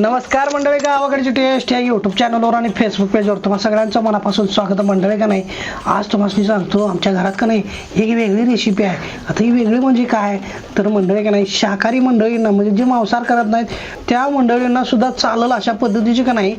नमस्कार मंडळी गावाकडची टेस्ट या यूट्यूब चॅनलवर आणि फेसबुक पेजवर तुम्हाला सगळ्यांचं मनापासून स्वागत मंडळी का नाही? आज तुम्हाला मी सांगतो आमच्या घरात का नाही एक वेगळी रेसिपी आहे. आता ही वेगळी म्हणजे काय? तर मंडळी का नाही शाकाहारी मंडळींना म्हणजे जे मांसाहार करत नाहीत त्या मंडळींना सुद्धा चालल अशा पद्धतीची का नाही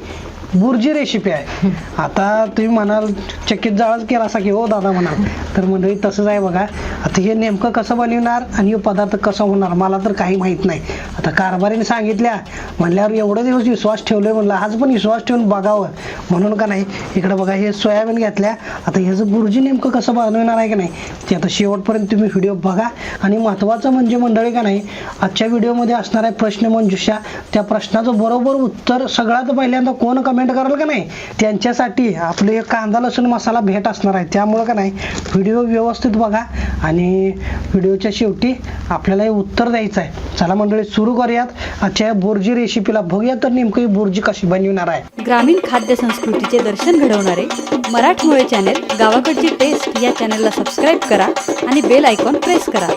बुर्जी रेसिपी आहे. आता तुम्ही म्हणाल चकित जाळच केला असा की हो दादा म्हणाल. तर मंडळी तसंच आहे बघा. आता हे नेमकं कसं बनवणार आणि हे पदार्थ कसं होणार मला तर काही माहीत नाही. आता कारभारीने सांगितल्या म्हणल्यावर एवढं दिवस विश्वास ठेवलोय म्हणलं आज पण विश्वास ठेवून बघावं. म्हणून का नाही इकडं बघा हे सोयाबीन घेतल्या. आता ह्याचं बुर्जी नेमकं कसं बनवणार आहे का नाही ते आता शेवटपर्यंत तुम्ही व्हिडिओ बघा. आणि महत्त्वाचं म्हणजे मंडळी का नाही आजच्या व्हिडिओमध्ये असणार आहे प्रश्न मंजुषा त्या प्रश्नाचं बरोबर उत्तर सगळ्यात पहिल्यांदा कोण कमेंट करेल का नाही? त्यांच्यासाठी आपले कांदा लसूण मसाला भेट असणार आहे. त्यामुळं का नाही व्हिडिओ व्यवस्थित बघा आणि व्हिडिओच्या शेवटी आपल्याला हे उत्तर द्यायचं आहे. चला मंडळी सुरू करूयात. आजच्या या बोर्जी रेसिपीला बघूया तर नेमकं ही कशी बनवणार आहे. ग्रामीण खाद्य संस्कृतीचे दर्शन घडवणारे मराठमोळे चॅनेल गावाकडची टेस्ट या चॅनलला सबस्क्राईब करा आणि बेल आयकॉन प्रेस करा.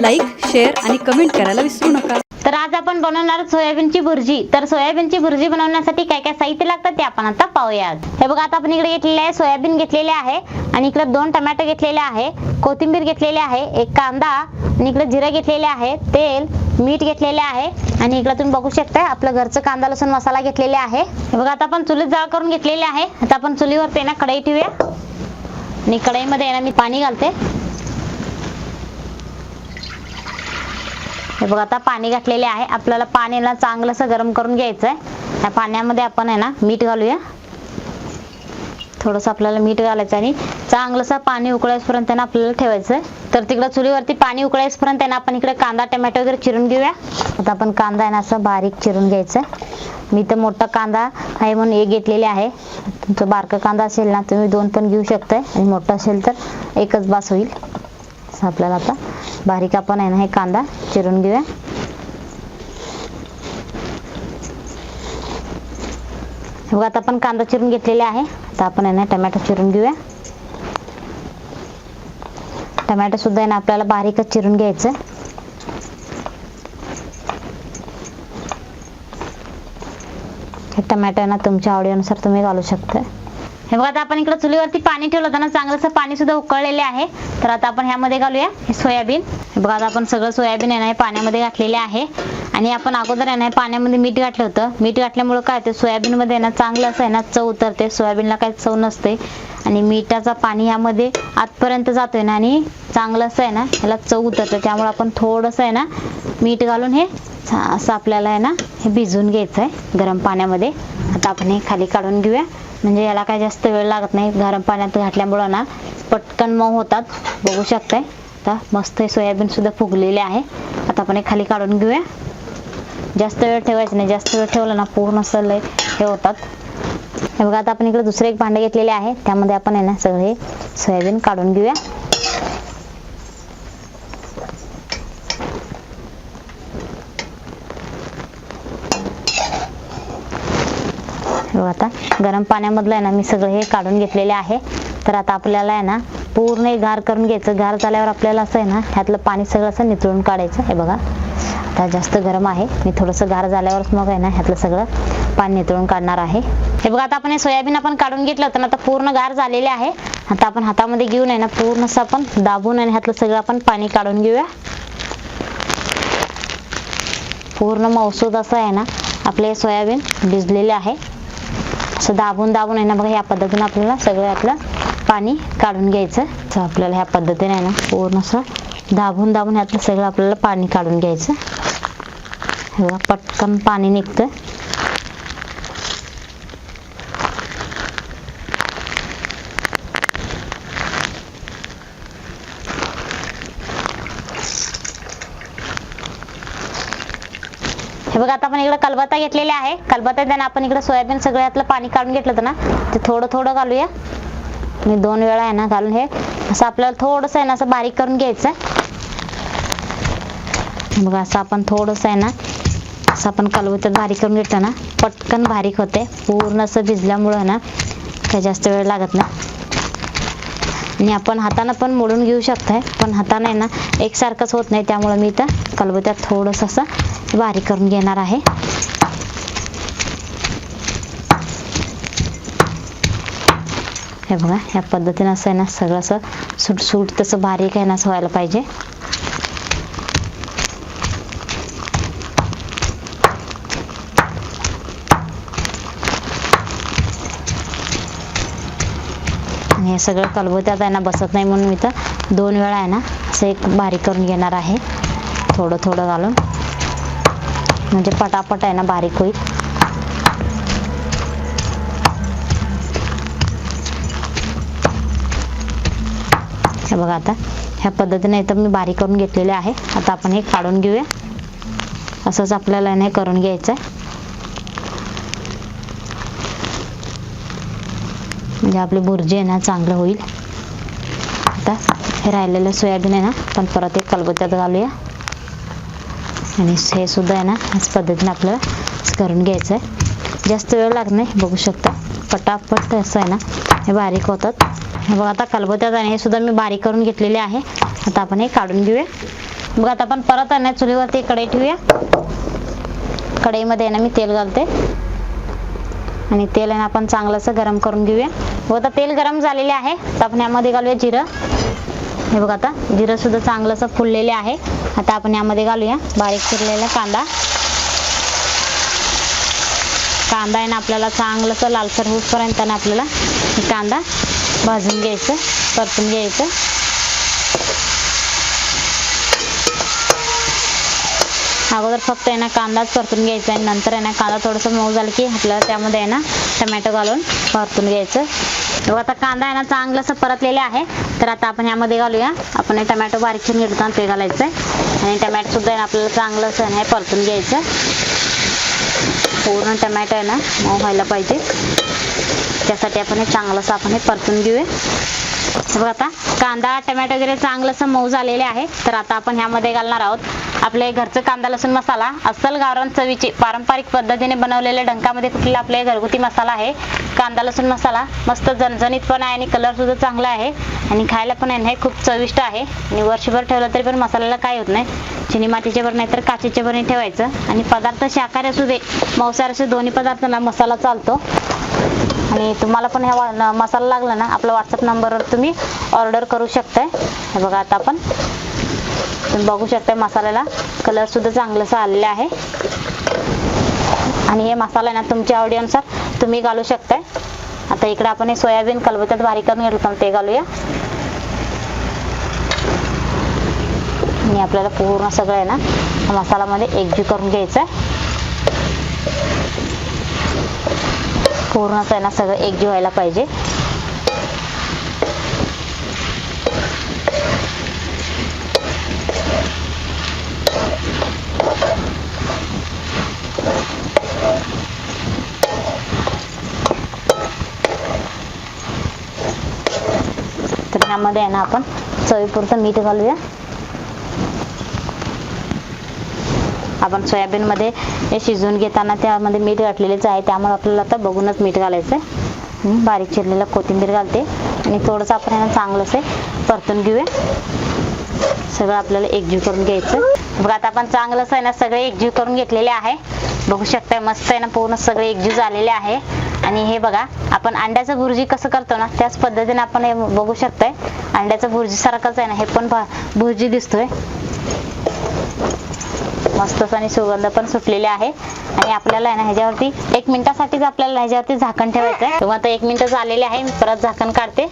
लाईक शेअर आणि कमेंट करायला विसरू नका. तर आज आपण बनवणार सोयाबीनची भुर्जी. तर सोयाबीनची भुर्जी बनवण्यासाठी काय काय साहित्य लागतं ते आपण आता पाहूयात. हे बघा आता आपण इकडे घेतलेले आहे सोयाबीन घेतलेले आहे आणि इकडे दोन टमॅटो घेतलेले आहे कोथिंबीर घेतलेली आहे एक कांदा आणि इकडे जिरे घेतलेले आहे तेल मीठ घेतलेले आहे आणि इकडे तुम्ही बघू शकता आपलं घरचं कांदा लसूण मसाला घेतलेले आहे. हे बघा आता आपण चुलीत जाळ करून घेतलेले आहे. आता आपण चुलीवरती ना कढई ठेवूया. आणि कढईमध्ये ना मी पाणी घालते. हे बघा आता पाणी घातलेले आहे. आपल्याला पाण्याला चांगलंसं गरम करून घ्यायचं आहे त्या पाण्यामध्ये आपण आहे ना मीठ घालूया. थोडंसं आपल्याला मीठ घालायचं आणि चांगलंसं पाणी उकळेपर्यंत ना आपल्याला ठेवायचं आहे तर तिकडं चुलीवरती पाणी उकळेपर्यंत आहे ना आपण इकडे कांदा टमॅटो वगैरे चिरून घेऊया. आता आपण कांदा आहे ना असं बारीक चिरून घ्यायचं मी तर मोठा कांदा आहे म्हणून एक घेतलेले आहे. तुमचं बारकं कांदा असेल ना तुम्ही दोन पण घेऊ शकताय. आणि मोठा असेल तर एकच बास होईल. आपल्याला आता बारीक आपण आहे ना हे कांदा चिरून घेऊया. बघा आता आपण कांदा चिरून घेतलेले आहे. आता आपण आहे ना टमॅटो चिरून घेऊया. टमॅटो सुद्धा आहे ना आपल्याला बारीकच चिरून घ्यायचं हे टमॅटो आहे ना तुमच्या आवडीनुसार तुम्ही घालू शकता हे बघा आता आपण इकडे चुलीवरती पाणी ठेवलं होतं ना चांगलंसं पाणी सुद्धा उकळलेले आहे. तर आता आपण ह्यामध्ये घालूया हे सोयाबीन. हे बघा आता आपण सगळं सोयाबीन आहे ना पाण्यामध्ये घातलेले आहे. आणि आपण अगोदर आहे ना पाण्यामध्ये मीठ घातलं होतं. मीठ घातल्यामुळे काय होतं सोयाबीनमध्ये आहे ना चांगलं असं आहे ना चव उतरते. सोयाबीनला काही चव नसते. आणि मिठाचा पाणी यामध्ये आतपर्यंत जातोय ना आणि चांगलं असं आहे ना ह्याला चव उतरते. त्यामुळे आपण थोडंसं आहे ना मीठ घालून हे असं आपल्याला आहे ना हे भिजवून घ्यायचं आहे गरम पाण्यामध्ये. आता आपण हे खाली काढून घेऊया. म्हणजे याला काय जास्त वेळ लागत नाही. गरम पाण्यात घातल्यामुळं ना पटकन मऊ होतात. बघू शकताय. आता मस्त हे सोयाबीन सुद्धा फुगलेले आहे. आता आपण हे खाली काढून घेऊया. जास्त वेळ ठेवायचं नाही. जास्त वेळ ठेवलं ना पूर्ण असं हे होतात. हे बघा आता आपण इकडे दुसरे एक भांडे घेतलेले आहे. त्यामध्ये आपण आहे ना सगळे सोयाबीन काढून घेऊया. आता. गरम पाण्यामधलं आहे ना मी सगळं हे काढून घेतलेले आहे. तर आता आपल्याला आहे ना पूर्ण गार करून घ्यायचं. गार झाल्यावर आपल्याला असं आहे ना ह्यातलं पाणी सगळं असं नितळून काढायचं. हे बघा. आता जास्त गरम आहे. मी थोडंसं गार झाल्यावरच मग आहे ना ह्यातलं सगळं पाणी नितळून काढणार आहे. हे बघा आता आपण हे सोयाबीन आपण काढून घेतलं तर ना आता पूर्ण गार झालेले आहे. आता आपण हातामध्ये घेऊन आहे ना पूर्ण असं आपण दाबून आणि ह्यातलं सगळं आपण पाणी काढून घेऊया. पूर्ण मौसूद असं आहे ना आपले सोयाबीन भिजलेले आहे. असं दाबून दाबून आहे ना बघा ह्या पद्धतीने आपल्याला सगळं आपलं पाणी काढून घ्यायचं. तर आपल्याला ह्या पद्धतीने आहे ना पूर्ण असं दाबून दाबून ह्यातलं सगळं आपल्याला पाणी काढून घ्यायचं. बघा पटकन पाणी निघतं बघा आता आपण इकडे कलबत्ता घेतलेला आहे. कलबत्ता त्यानं आपण इकडे सोयाबीन सगळ्यातलं पाणी काढून घेतलं होतं ना ते थोडं थोडं घालूया. मी दोन वेळा आहे ना घालून हे. असं आपल्याला थोडंसं आहे ना असं बारीक करून घ्यायचं. बघा असं आपण थोडंसं आहे ना असं आपण कलबत्त्यात बारीक करून घेतलं ना पटकन बारीक होते. पूर्ण असं भिजल्यामुळं ना काही जास्त वेळ लागत नाही आणि आपण हातानं पण मोडून घेऊ शकताय पण हाताने आहे ना एकसारखंच होत नाही त्यामुळे मी इथं कलबत्यात थोडंसं असं बारीक करून घेणार आहे. हे बघा या पद्धतीनं असं आहे ना सगळं असं सुटसुट तसं बारीक आहे ना असं व्हायला पाहिजे. हे सगळं कलबत्यात आहे ना बसत नाही म्हणून मी तर दोन वेळा आहे ना असं एक बारीक करून घेणार आहे. थोडं थोडं घालून. म्हणजे पटापट आहे ना बारीक होईल. हे बघा आता ह्या पद्धतीने इथं मी बारीक करून घेतलेले आहे. आता आपण हे काढून घेऊया. असंच आपल्याला नाही करून घ्यायचं आहे म्हणजे आपली भुर्जी आहे ना चांगलं होईल. आता हे राहिलेलं सोयाबीन आहे ना आपण परत एक कलबत्यात घालूया. आणि हे सुद्धा आहे ना ह्याच पद्धतीने आपल्याला करून घ्यायचं आहे. जास्त वेळ लागत नाही बघू शकता. पटापट असं आहे ना हे बारीक होतात. हे बघा आता कलबत्यात आणि हे सुद्धा मी बारीक करून घेतलेले आहे. आता आपण हे काढून घेऊया. मग आता आपण परत आहे ना चुलीवरती कढई ठेवूया. कढईमध्ये आहे ना मी तेल घालते. आणि तेल आहे ना आपण चांगलंसं गरम करून घेऊया. व आता तेल गरम झालेले आहे. तर आपण यामध्ये घालूया जिरं. हे बघा आता जिरं सुद्धा चांगलंसं फुललेले आहे. आता आपण यामध्ये घालूया. बारीक चिरलेला कांदा. कांदा आहे ना आपल्याला चांगलंसं लालसर होईपर्यंत ना आपल्याला कांदा भाजून घ्यायचं परतून घ्यायचं. अगोदर फक्त आहे ना कांदाच परतून घ्यायचा आणि नंतर आहे ना कांदा थोडंसं मऊ झालं की आपल्याला त्यामध्ये आहे ना टमॅटो घालून परतून घ्यायचं. तेव्हा आता कांदा आहे ना चांगलंसं परतलेले आहे. तर आता आपण यामध्ये घालूया. आपण हे टमॅटो बारीक चिरून ते घालायचं आहे आणि टमॅटो सुद्धा आहे ना आपल्याला चांगलंसं आहे हे परतून घ्यायचं. पूर्ण टमॅटो आहे ना मऊ व्हायला पाहिजे. त्यासाठी आपण हे चांगलंसं आपण हे परतून घेऊया. बघा आता कांदा टमॅटो वगैरे चांगलंसं मऊ झालेले आहे. तर आता आपण ह्यामध्ये घालणार आहोत आपले घरचं कांदा लसूण मसाला अस्सल गावरान चवीचे पारंपरिक पद्धतीने बनवलेल्या डंकामध्ये कुठला आपले घरगुती मसाला आहे? कांदा लसूण मसाला मस्त झणझणीत पण आहे आणि कलर सुद्धा चांगला आहे आणि खायला पण आहे ना हे खूप चविष्ट आहे. आणि वर्षभर ठेवलं तरी पण मसाल्याला काय होत नाही. चिनी मातीचे बरं नाही तर काचेचे बरं ठेवायचं. आणि पदार्थ शाकाहारी असू दे मांसाहारी असे दोन्ही दोन्ही पदार्थांना मसाला चालतो. आणि तुम्हाला पण ह्या मसाला लागला ना आपला व्हॉट्सअप नंबरवर तुम्ही ऑर्डर करू शकताय. हे बघा आता आपण. तुम्ही बघू शकता मसाल्याला कलर सुद्धा चांगलंसं आलेले आहे. आणि हे मसाला आहे ना तुमच्या आवडीनुसार तुम्ही घालू शकताय. आता इकडे आपण हे सोयाबीन कलबत्यात बारीक करून घेतलं ते घालूया. आणि आपल्याला पूर्ण सगळं आहे ना मसालामध्ये मसाल्यामध्ये एकजीव करून घ्यायचं आहे पूर्णच आहे ना सगळं एकजीव व्हायला पाहिजे. यामध्ये आहे ना आपण. चवीपुरतं मीठ घालूया. आपण सोयाबीन मध्ये शिजवून घेताना त्यामध्ये मीठ घातलेलेच आहे. त्यामुळे आपल्याला आता बघूनच मीठ घालायचं आहे बारीक चिरलेलं कोथिंबीर घालते. आणि थोडंसं आपण यांना चांगलंच आहे परतून घेऊया. सगळं आपल्याला एकजीव करून घ्यायचं बघा आता आपण चांगलंच आहे ना सगळे एकजीव करून घेतलेले आहे. बघू शकताय मस्त आहे ना पूर्ण सगळे एकजीव झालेले आहे. आणि हे बघा आपण अंड्याचं भुर्जी कसं करतो ना त्याच पद्धतीने आपण हे बघू शकताय. अंड्याचं भुर्जी सारखंच आहे ना हे पण भुर्जी दिसतोय. मस्तच आणि सुगंध पण सुटलेले आहे. आणि आपल्याला ना ह्याच्यावरती एक मिनिटासाठीच आपल्याला ह्याच्यावरती झाकण ठेवायचं आहे तेव्हा आता एक मिनिट झालेले आहे परत झाकण काढते.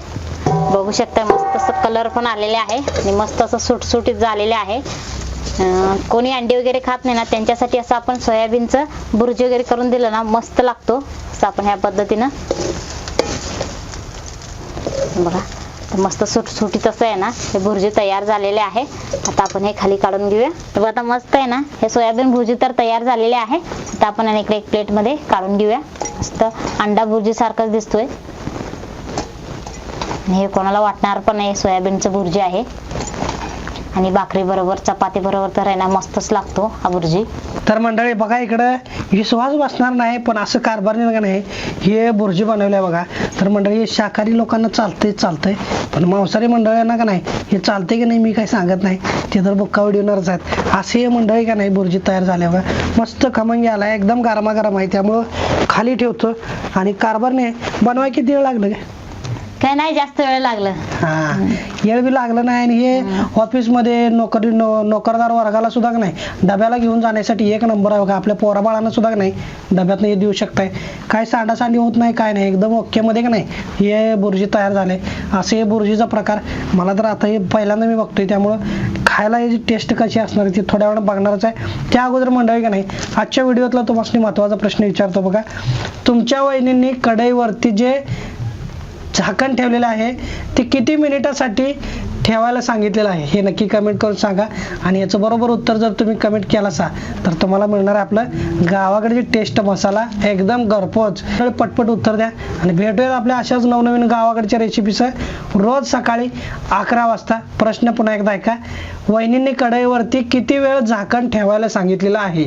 बघू शकताय मस्त असं कलर पण आलेले आहे. आणि मस्त असं सुटसुटीत झालेले आहे. कोणी अंडी वगैरे खात नाही ना त्यांच्यासाठी असं आपण सोयाबीनचं भुर्जी वगैरे करून दिलं ना मस्त लागतो. असं आपण ह्या पद्धतीनं. बघा तर मस्त सुटसुटीत असं आहे ना हे भुर्जी तयार झालेले आहे. आता आपण हे खाली काढून घेऊया. तर आता मस्त आहे ना हे सोयाबीन भुर्जी तर तयार झालेले आहे. आता आपण आणि इकडे एक प्लेटमध्ये काढून घेऊया. मस्त अंडा भुर्जी सारखंच दिसतोय. हे कोणाला वाटणार पण नाही सोयाबीनचं भुर्जी आहे. आणि भाकरी बरोबर चपाती बरोबर तर आहे ना मस्तच लागतो आबुर्जी. तर मंडळी बघा इकडं विश्वास बसणार नाही पण असं कारभार नाही का नाही हे बुर्जी बनवलंय बघा. तर मंडळी शाकाहारी लोकांना चालतंय चालतंय. पण मांसाहारी मंडळींना का नाही हे चालते की नाही मी काही सांगत नाही. ते तर बुक्का उडवणारच आहेत. असे हे मंडळी का नाही बुर्जी तयार झाल्या मस्त खमंगी आलाय एकदम गरमागरम आहे. त्यामुळं खाली ठेवतो. आणि कारभारने बनवाय किती वेळ लागलं काय नाही जास्त वेळ लागलं. हा. येळ बी लागलं नाही आणि हे ऑफिसमध्ये नोकरी नो- नोकरदार वर्गाला सुद्धा का नाही. डब्याला घेऊन जाण्यासाठी एक नंबर आहे बघा. आपल्या पोराबाळांना सुद्धा का नाही. डब्यातनं हे देऊ शकताय. काय सांडासांडी होत नाही काय नाही. एकदम ओके मध्ये का नाही? हे बुर्जी तयार झाले. असे हे बुर्जीचा प्रकार. मला तर आता हे पहिल्यांदा मी बघतोय. त्यामुळं खायला याची टेस्ट कशी असणार आहे ती थोड्या वेळा बघणारच आहे. त्या अगोदर मंडळी का नाही? आजच्या व्हिडिओतला तुम्हाला महत्त्वाचा प्रश्न विचारतो बघा. तुमच्या वहिनींनी कढईवरती जे झाकण ठेवलेलं आहे. ते किती मिनिटासाठी ठेवायला सांगितलेलं आहे हे नक्की कमेंट करून सांगा. आणि याचं बरोबर उत्तर जर तुम्ही कमेंट केला असा तर तुम्हाला मिळणार आहे आपलं गावाकडची टेस्ट मसाला एकदम घरपोच. पटपट उत्तर द्या. आणि भेटूयात आपल्या अशाच नवनवीन गावाकडच्या रेसिपीचं रोज सकाळी अकरा वाजता. प्रश्न पुन्हा एकदा ऐका. वहिनींनी कढईवरती किती वेळ झाकण ठेवायला सांगितलेलं आहे?